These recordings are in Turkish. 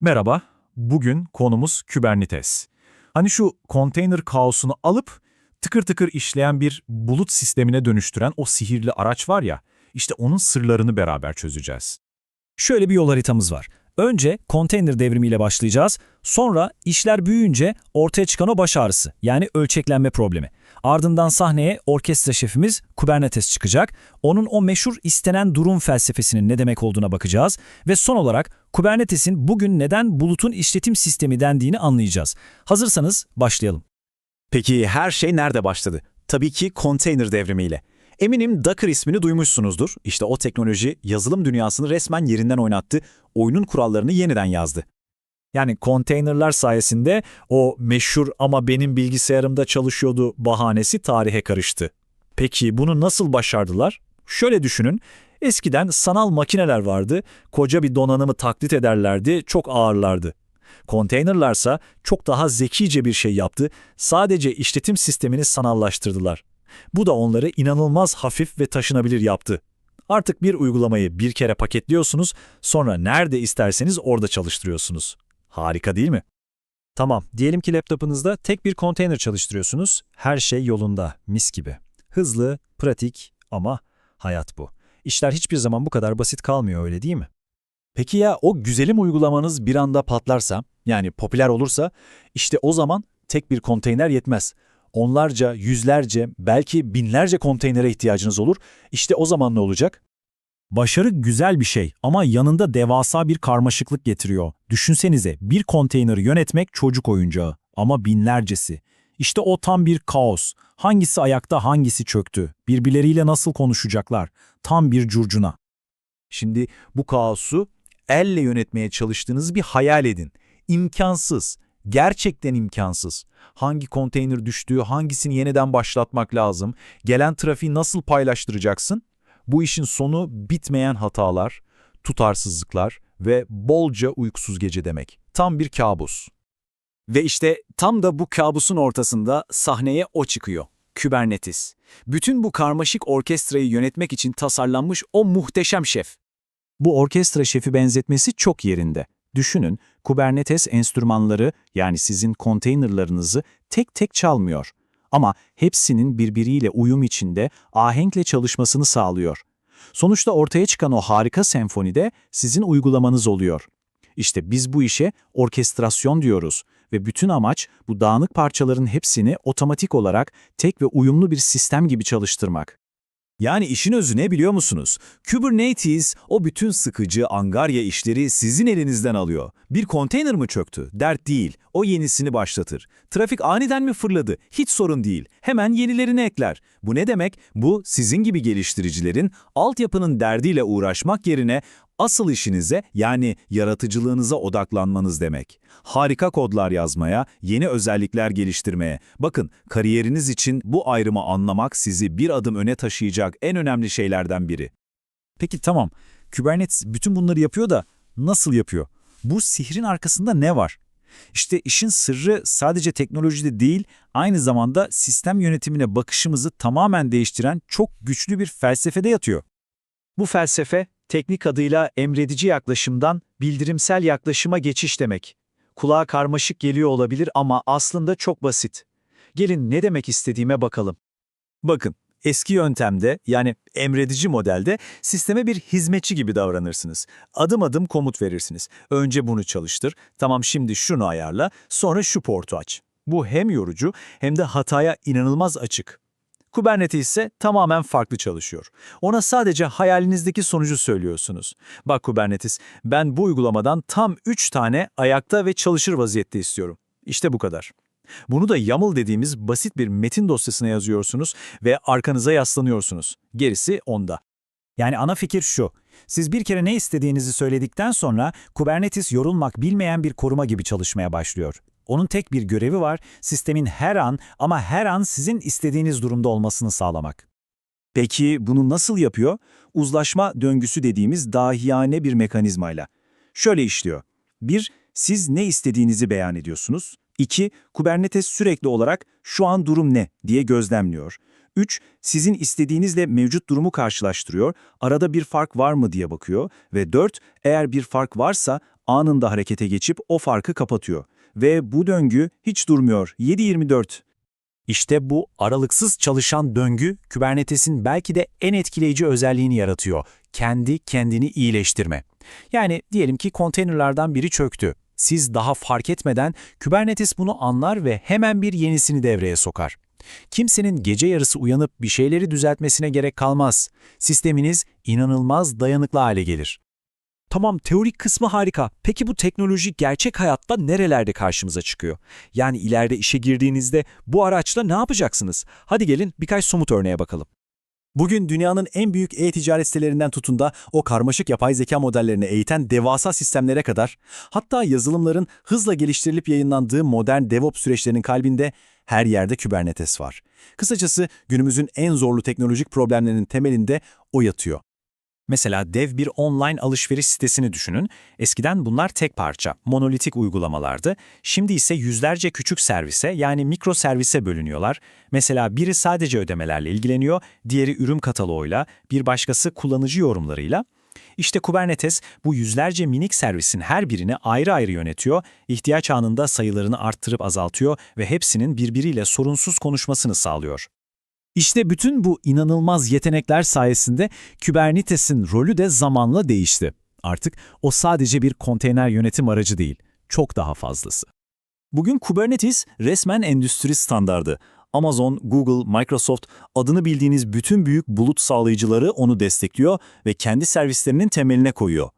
Merhaba, bugün konumuz Kubernetes. Hani şu konteyner kaosunu alıp tıkır tıkır işleyen bir bulut sistemine dönüştüren o sihirli araç var ya, işte onun sırlarını beraber çözeceğiz. Şöyle bir yol haritamız var. Önce konteyner devrimiyle başlayacağız. Sonra işler büyüyünce ortaya çıkan o baş ağrısı yani ölçeklenme problemi. Ardından sahneye orkestra şefimiz Kubernetes çıkacak. Onun o meşhur istenen durum felsefesinin ne demek olduğuna bakacağız. Ve son olarak Kubernetes'in bugün neden bulutun işletim sistemi dendiğini anlayacağız. Hazırsanız başlayalım. Peki her şey nerede başladı? Tabii ki konteyner devrimiyle. Eminim Docker ismini duymuşsunuzdur. İşte o teknoloji yazılım dünyasını resmen yerinden oynattı, oyunun kurallarını yeniden yazdı. Yani konteynerlar sayesinde o meşhur ama benim bilgisayarımda çalışıyordu bahanesi tarihe karıştı. Peki bunu nasıl başardılar? Şöyle düşünün, eskiden sanal makineler vardı, koca bir donanımı taklit ederlerdi, çok ağırlardı. Konteynerlarsa çok daha zekice bir şey yaptı, sadece işletim sistemini sanallaştırdılar. Bu da onları inanılmaz hafif ve taşınabilir yaptı. Artık bir uygulamayı bir kere paketliyorsunuz, sonra nerede isterseniz orada çalıştırıyorsunuz. Harika değil mi? Tamam, diyelim ki laptopunuzda tek bir konteyner çalıştırıyorsunuz. Her şey yolunda, mis gibi. Hızlı, pratik ama hayat bu. İşler hiçbir zaman bu kadar basit kalmıyor öyle değil mi? Peki ya o güzelim uygulamanız bir anda patlarsa, yani popüler olursa, işte o zaman tek bir konteyner yetmez. Onlarca, yüzlerce, belki binlerce konteynere ihtiyacınız olur. İşte o zaman ne olacak? Başarı güzel bir şey ama yanında devasa bir karmaşıklık getiriyor. Düşünsenize bir konteyneri yönetmek çocuk oyuncağı ama binlercesi. İşte o tam bir kaos. Hangisi ayakta hangisi çöktü? Birbirleriyle nasıl konuşacaklar? Tam bir curcuna. Şimdi bu kaosu elle yönetmeye çalıştığınızı bir hayal edin. İmkansız. Gerçekten imkansız. Hangi konteyner düştüğü, hangisini yeniden başlatmak lazım, gelen trafiği nasıl paylaştıracaksın? Bu işin sonu bitmeyen hatalar, tutarsızlıklar ve bolca uykusuz gece demek. Tam bir kabus. Ve işte tam da bu kabusun ortasında sahneye o çıkıyor. Kubernetes. Bütün bu karmaşık orkestrayı yönetmek için tasarlanmış o muhteşem şef. Bu orkestra şefi benzetmesi çok yerinde. Düşünün, Kubernetes enstrümanları yani sizin konteynerlarınızı tek tek çalmıyor. Ama hepsinin birbiriyle uyum içinde ahenkle çalışmasını sağlıyor. Sonuçta ortaya çıkan o harika senfonide sizin uygulamanız oluyor. İşte biz bu işe orkestrasyon diyoruz ve bütün amaç bu dağınık parçaların hepsini otomatik olarak tek ve uyumlu bir sistem gibi çalıştırmak. Yani işin özü ne biliyor musunuz? Kubernetes o bütün sıkıcı angarya işleri sizin elinizden alıyor. Bir konteyner mı çöktü? Dert değil. O yenisini başlatır. Trafik aniden mi fırladı? Hiç sorun değil. Hemen yenilerini ekler. Bu ne demek? Bu sizin gibi geliştiricilerin altyapının derdiyle uğraşmak yerine asıl işinize yani yaratıcılığınıza odaklanmanız demek. Harika kodlar yazmaya, yeni özellikler geliştirmeye. Bakın kariyeriniz için bu ayrımı anlamak sizi bir adım öne taşıyacak en önemli şeylerden biri. Peki tamam, Kubernetes bütün bunları yapıyor da nasıl yapıyor? Bu sihrin arkasında ne var? İşte işin sırrı sadece teknolojide değil, aynı zamanda sistem yönetimine bakışımızı tamamen değiştiren çok güçlü bir felsefede yatıyor. Bu felsefe, teknik adıyla emredici yaklaşımdan bildirimsel yaklaşıma geçiş demek. Kulağa karmaşık geliyor olabilir ama aslında çok basit. Gelin ne demek istediğime bakalım. Bakın, eski yöntemde yani emredici modelde sisteme bir hizmetçi gibi davranırsınız. Adım adım komut verirsiniz. Önce bunu çalıştır, tamam şimdi şunu ayarla, sonra şu portu aç. Bu hem yorucu hem de hataya inanılmaz açık. Kubernetes ise tamamen farklı çalışıyor. Ona sadece hayalinizdeki sonucu söylüyorsunuz. Bak Kubernetes, ben bu uygulamadan tam 3 tane ayakta ve çalışır vaziyette istiyorum. İşte bu kadar. Bunu da YAML dediğimiz basit bir metin dosyasına yazıyorsunuz ve arkanıza yaslanıyorsunuz. Gerisi onda. Yani ana fikir şu. Siz bir kere ne istediğinizi söyledikten sonra Kubernetes yorulmak bilmeyen bir koruma gibi çalışmaya başlıyor. Onun tek bir görevi var, sistemin her an ama her an sizin istediğiniz durumda olmasını sağlamak. Peki bunu nasıl yapıyor? Uzlaşma döngüsü dediğimiz dahiyane bir mekanizmayla. Şöyle işliyor. 1. Siz ne istediğinizi beyan ediyorsunuz. 2. Kubernetes sürekli olarak şu an durum ne diye gözlemliyor. 3. Sizin istediğinizle mevcut durumu karşılaştırıyor, arada bir fark var mı diye bakıyor. Ve 4. Eğer bir fark varsa anında harekete geçip o farkı kapatıyor. Ve bu döngü hiç durmuyor. 7-24. İşte bu aralıksız çalışan döngü Kubernetes'in belki de en etkileyici özelliğini yaratıyor. Kendi kendini iyileştirme. Yani diyelim ki konteynerlardan biri çöktü. Siz daha fark etmeden Kubernetes bunu anlar ve hemen bir yenisini devreye sokar. Kimsenin gece yarısı uyanıp bir şeyleri düzeltmesine gerek kalmaz. Sisteminiz inanılmaz dayanıklı hale gelir. Tamam teorik kısmı harika. Peki bu teknoloji gerçek hayatta nerelerde karşımıza çıkıyor? Yani ileride işe girdiğinizde bu araçla ne yapacaksınız? Hadi gelin birkaç somut örneğe bakalım. Bugün dünyanın en büyük e-ticaret sitelerinden tutun da o karmaşık yapay zeka modellerini eğiten devasa sistemlere kadar, hatta yazılımların hızla geliştirilip yayınlandığı modern DevOps süreçlerinin kalbinde her yerde Kubernetes var. Kısacası günümüzün en zorlu teknolojik problemlerinin temelinde o yatıyor. Mesela dev bir online alışveriş sitesini düşünün. Eskiden bunlar tek parça, monolitik uygulamalardı. Şimdi ise yüzlerce küçük servise yani mikro servise bölünüyorlar. Mesela biri sadece ödemelerle ilgileniyor, diğeri ürün kataloğuyla, bir başkası kullanıcı yorumlarıyla. İşte Kubernetes bu yüzlerce minik servisin her birini ayrı ayrı yönetiyor, ihtiyaç anında sayılarını arttırıp azaltıyor ve hepsinin birbiriyle sorunsuz konuşmasını sağlıyor. İşte bütün bu inanılmaz yetenekler sayesinde Kubernetes'in rolü de zamanla değişti. Artık o sadece bir konteyner yönetim aracı değil, çok daha fazlası. Bugün Kubernetes resmen endüstri standardı. Amazon, Google, Microsoft adını bildiğiniz bütün büyük bulut sağlayıcıları onu destekliyor ve kendi servislerinin temeline koyuyor.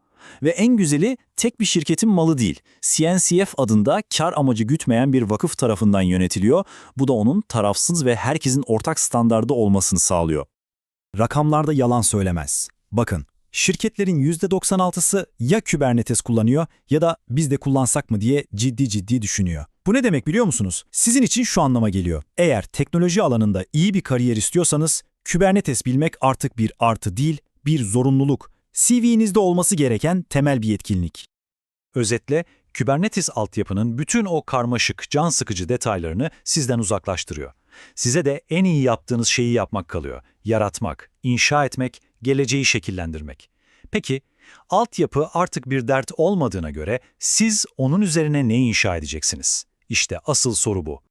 Ve en güzeli tek bir şirketin malı değil. CNCF adında kar amacı gütmeyen bir vakıf tarafından yönetiliyor. Bu da onun tarafsız ve herkesin ortak standardı olmasını sağlıyor. Rakamlarda yalan söylemez. Bakın, şirketlerin %96'sı ya Kubernetes kullanıyor ya da biz de kullansak mı diye ciddi ciddi düşünüyor. Bu ne demek biliyor musunuz? Sizin için şu anlama geliyor. Eğer teknoloji alanında iyi bir kariyer istiyorsanız, Kubernetes bilmek artık bir artı değil, bir zorunluluk. CV'nizde olması gereken temel bir yetkinlik. Özetle, Kubernetes altyapının bütün o karmaşık, can sıkıcı detaylarını sizden uzaklaştırıyor. Size de en iyi yaptığınız şeyi yapmak kalıyor. Yaratmak, inşa etmek, geleceği şekillendirmek. Peki, altyapı artık bir dert olmadığına göre siz onun üzerine ne inşa edeceksiniz? İşte asıl soru bu.